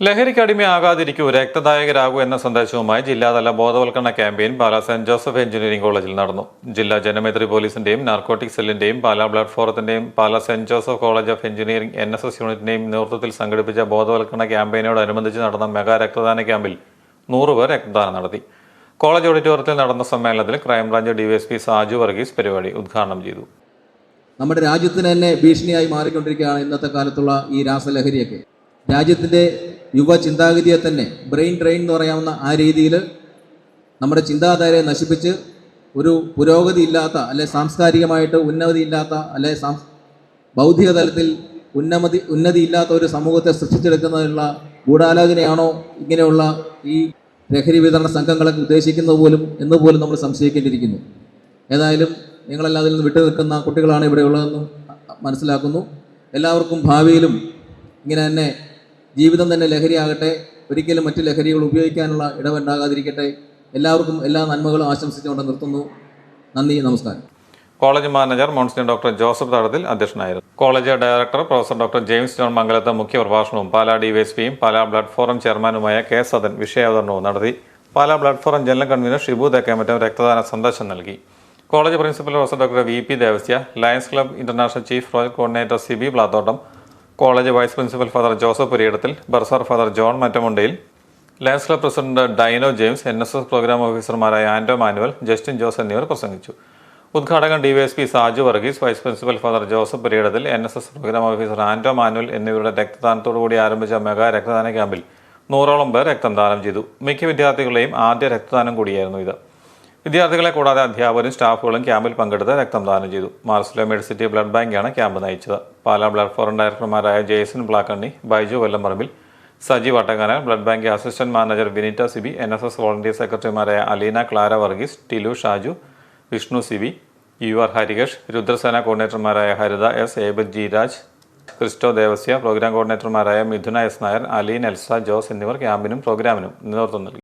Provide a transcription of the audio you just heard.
ലഹരിക്ക് അടിമയാകാതിരിക്കൂ രക്തദായകരാകൂ എന്ന സന്ദേശവുമായി ജില്ലാതല ബോധവൽക്കരണ campaign Pala saint Joseph engineering കോളേജിൽ നടന്നു. ജില്ലാ ജനമേത്രി പോലീസിന്റെയും നാർക്കോട്ടിക് സെല്ലിന്റെയും Pala blood ഫോറത്തിന്റെയും Pala saint Joseph college of engineering N S S യൂണിറ്റിന്റെയും നേതൃത്വത്തിൽ സംഘടിപ്പിച്ച ബോധവൽക്കരണ ക്യാമ്പയിനോടനുബന്ധിച്ച് നടന്ന മെഗാ രക്തദാന ക്യാമ്പിൽ നൂറുപേർ രക്തദാനം നടത്തി. കോളേജ് ഓഡിറ്റോറിയത്തിൽ നടന്ന സമ്മേളനത്തിൽ ക്രൈംബ്രാഞ്ച് ഡിവൈഎസ്പി സാജു വർഗീസ് പരിപാടി ഉദ്ഘാടനം ചെയ്തു. നമ്മുടെ രാജ്യത്തിന് തന്നെ ഭീഷണിയായി മാറിക്കൊണ്ടിരിക്കുകയാണ് ഇന്നത്തെ കാലത്തുള്ള ഈ രാസലഹരിയൊക്കെ. രാജ്യത്തിന്റെ യുവ ചിന്താഗതിയെ തന്നെ ബ്രെയിൻ ഡ്രെയിൻ എന്ന് പറയാവുന്ന ആ രീതിയിൽ നമ്മുടെ ചിന്താധാരയെ നശിപ്പിച്ച് ഒരു പുരോഗതി ഇല്ലാത്ത അല്ലെ സാംസ്കാരികമായിട്ട് ഉന്നതി ഇല്ലാത്ത അല്ലെ സാം ബൗദ്ധിക തലത്തിൽ ഉന്നമതി ഉന്നതി ഇല്ലാത്ത ഒരു സമൂഹത്തെ സൃഷ്ടിച്ചെടുക്കുന്നതിനുള്ള ഗൂഢാലോചനയാണോ ഇങ്ങനെയുള്ള ഈ ലഹരി വിതരണ സംഘങ്ങളൊക്കെ ഉദ്ദേശിക്കുന്നത് പോലും എന്ന് പോലും നമ്മൾ സംശയിക്കേണ്ടിയിരിക്കുന്നു. ഏതായാലും നിങ്ങളെല്ലാം അതിൽ നിന്ന് വിട്ടു നിൽക്കുന്ന കുട്ടികളാണ് ഇവിടെ ഉള്ളതെന്നും മനസ്സിലാക്കുന്നു. എല്ലാവർക്കും ഭാവിയിലും ഇങ്ങനെ തന്നെ ജീവിതം തന്നെ ലഹരിയാകട്ടെ ഒരിക്കലും മറ്റ് ലഹരികൾ ഉപയോഗിക്കാനുള്ള ഇടവുണ്ടാകാതിരിക്കട്ടെ. എല്ലാവർക്കും എല്ലാ നന്മകളും ആശംസിച്ചുകൊണ്ട് നിർത്തുന്നു. നന്ദി നമസ്കാരം. College manager monsignor doctor Joseph Thadathil അധ്യക്ഷനായിരുന്നു. College director professor doctor James John Mangalath മുഖ്യ പ്രഭാഷണവും പാലാ ഡിവൈഎസ്പിയും പാലാ ബ്ലഡ് ഫോറം ചെയർമാനുമായ കെ സദൻ വിഷയാവതരണവും നടത്തി. Pala blood forum general convener Shibu Thekkemattam രക്തദാന സന്ദേശം നൽകി. College principal professor doctor V P Devasia lions club international chief project coordinator C B Plathottam college vice principal father Joseph Puriyidathil bursar father John Mattamundayil lions club president Dino James N S S program ഓഫീസർമാരായ Anto Manuel Justin Jose എന്നിവർ പ്രസംഗിച്ചു. ഉദ്ഘാടകൻ DYSP Saju Varghese vice principal father Joseph Puriyidathil N S S program officer Anto Manuel എന്നിവരുടെ രക്തദാനത്തോടുകൂടി ആരംഭിച്ച mega രക്തദാന ക്യാമ്പിൽ നൂറോളം പേർ രക്തം ദാനം ചെയ്തു. മിക്ക വിദ്യാർത്ഥികളുടെയും ആദ്യ രക്തദാനം കൂടിയായിരുന്നു ഇത്. വിദ്യാർത്ഥികളെ കൂടാതെ അധ്യാപകരും സ്റ്റാഫുകളും ക്യാമ്പിൽ പങ്കെടുത്ത് രക്തം ദാനം ചെയ്തു. മാർസിലോ മെഡിസിറ്റി ബ്ലഡ് ബാങ്കാണ് ക്യാമ്പ് നയിച്ചത്. Pala blood forum ഡയറക്ടർമാരായ Jaison Blakkanni Baiju Vallamparambil Saji Vattangana blood bank assistant manager Vineetha Sibi N S S volunteer സെക്രട്ടറിമാരായ Aleena Clara Varghese Tilu Shaju Vishnu Sibi U R Harikesh Rudrasena കോർഡിനേറ്റർമാരായ Haritha S Abel G Raj Christo Devasia program കോർഡിനേറ്റർമാരായ Mithuna S Nair Aleen Elsa Jose എന്നിവർ ക്യാമ്പിനും പ്രോഗ്രാമിനും നേതൃത്വം നൽകി.